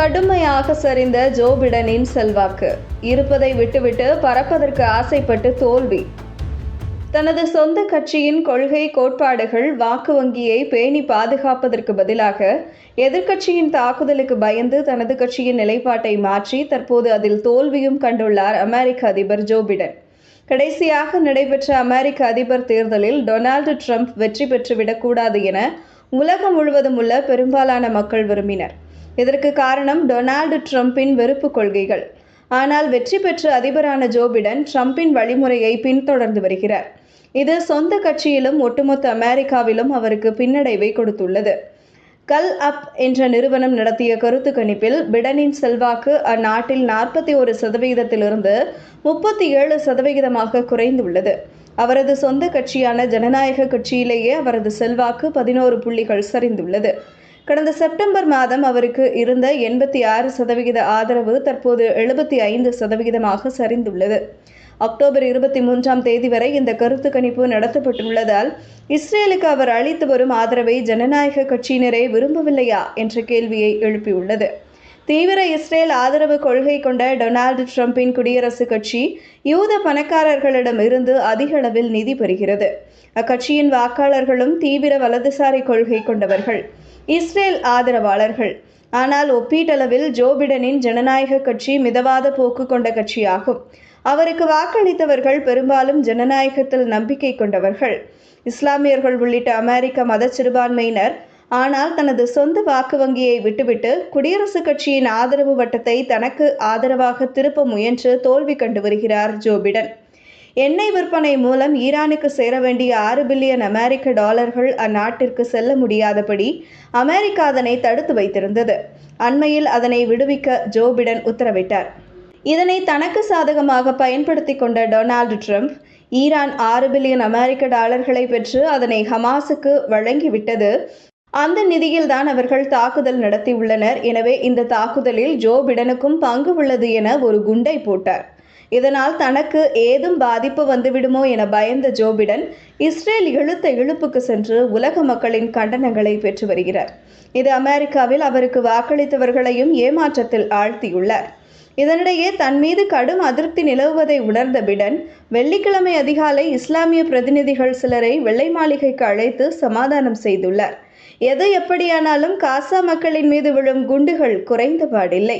கடுமையாக சரிந்த ஜோ பிடனின் செல்வாக்கு. இருப்பதை விட்டுவிட்டு பறப்பதற்கு ஆசைப்பட்டு தோல்வி. தனது சொந்த கட்சியின் கொள்கை கோட்பாடுகள் வாக்கு வங்கியை பேணி பாதுகாப்பதற்கு பதிலாக எதிர்க்கட்சியின் தாக்குதலுக்கு பயந்து தனது கட்சியின் நிலைப்பாட்டை மாற்றி தற்போது அதில் தோல்வியும் கண்டுள்ளார் அமெரிக்க அதிபர் ஜோ பிடன். கடைசியாக நடைபெற்ற அமெரிக்க அதிபர் தேர்தலில் டொனால்டு ட்ரம்ப் வெற்றி பெற்றுவிடக்கூடாது என உலகம் முழுவதும் உள்ள பெரும்பாலான மக்கள் விரும்பினர். இதற்கு காரணம் டொனால்டு ட்ரம்பின் வெறுப்பு கொள்கைகள். ஆனால் வெற்றி பெற்ற அதிபரான ஜோ பிடன் ட்ரம்பின் வழிமுறையை பின்தொடர்ந்து வருகிறார். இது சொந்த கட்சியிலும் ஒட்டுமொத்த அமெரிக்காவிலும் அவருக்கு பின்னடைவை கொடுத்துள்ளது. கல் அப் என்ற நிறுவனம் நடத்திய கருத்து கணிப்பில் பிடனின் செல்வாக்கு அந்நாட்டில் நாற்பத்தி ஒரு சதவிகிதத்திலிருந்து முப்பத்தி ஏழு சதவிகிதமாக குறைந்துள்ளது. அவரது சொந்த கட்சியான ஜனநாயக கட்சியிலேயே அவரது செல்வாக்கு பதினோரு புள்ளிகள் சரிந்துள்ளது. கடந்த செப்டம்பர் மாதம் அவருக்கு இருந்த எண்பத்தி ஆறு சதவிகித ஆதரவு தற்போது எழுபத்தி ஐந்து சதவிகிதமாக சரிந்துள்ளது. அக்டோபர் இருபத்தி மூன்றாம் தேதி வரை இந்த கருத்து கணிப்பு நடத்தப்பட்டுள்ளதால் இஸ்ரேலுக்கு அவர் அளித்து வரும் ஆதரவை ஜனநாயக கட்சியினரே விரும்பவில்லையா என்ற கேள்வியை எழுப்பியுள்ளது. தீவிர இஸ்ரேல் ஆதரவு கொள்கை கொண்ட டொனால்டு ட்ரம்பின் குடியரசுக் கட்சி யூத பணக்காரர்களிடம் இருந்து அதிக அளவில் நிதி பெறுகிறது. அக்கட்சியின் வாக்காளர்களும் தீவிர வலதுசாரி கொள்கை கொண்டவர்கள். இஸ்ரேல் ஆதரவாளர்கள். ஆனால் ஒப்பீட்டளவில் ஜோ பிடனின் ஜனநாயக கட்சி மிதவாத போக்கு கொண்ட கட்சியாகும். அவருக்கு வாக்களித்தவர்கள் பெரும்பாலும் ஜனநாயகத்தில் நம்பிக்கை கொண்டவர்கள். இஸ்லாமியர்கள் உள்ளிட்ட அமெரிக்க மத சிறுபான்மையினர் ஆனால் தனது சொந்த வாக்கு வங்கியை விட்டுவிட்டு குடியரசுக் கட்சியின் ஆதரவு வட்டத்தை தனக்கு ஆதரவாக திருப்ப முயன்று தோல்வி கண்டு வருகிறார் ஜோ பிடன். எண்ணெய் விற்பனை மூலம் ஈரானுக்கு சேர வேண்டிய ஆறு பில்லியன் அமெரிக்க டாலர்கள் அந்நாட்டிற்கு செல்ல முடியாதபடி அமெரிக்கா அதனை தடுத்து வைத்திருந்தது. அண்மையில் அதனை விடுவிக்க ஜோ பிடன் உத்தரவிட்டார். இதனை தனக்கு சாதகமாக பயன்படுத்தி கொண்ட டொனால்டு ட்ரம்ப் ஈரான் ஆறு பில்லியன் அமெரிக்க டாலர்களை பெற்று அதனை ஹமாஸுக்கு வழங்கிவிட்டது அந்த நிதியில்தான் அவர்கள் தாக்குதல் நடத்தியுள்ளனர் எனவே இந்த தாக்குதலில் ஜோ பிடனுக்கும் பங்கு உள்ளது என ஒரு குண்டை போட்டார். இதனால் தனக்கு ஏதும் பாதிப்பு வந்துவிடுமோ என பயந்த ஜோ பிடன் இஸ்ரேல் இழுத்த இழுப்புக்கு சென்று உலக மக்களின் கண்டனங்களை பெற்று வருகிறார். இது அமெரிக்காவில் அவருக்கு வாக்களித்தவர்களையும் ஏமாற்றத்தில் ஆழ்த்தியுள்ளார். இதனிடையே தன் மீது கடும் அதிருப்தி நிலவுவதை உணர்ந்த பிடன் வெள்ளிக்கிழமை அதிகாலை இஸ்லாமிய பிரதிநிதிகள் சிலரை வெள்ளை மாளிகைக்கு அழைத்து சமாதானம் செய்துள்ளார். எது எப்படியானாலும் காசா மக்களின் மீது விழும் குண்டுகள் குறைந்தபாடில்லை.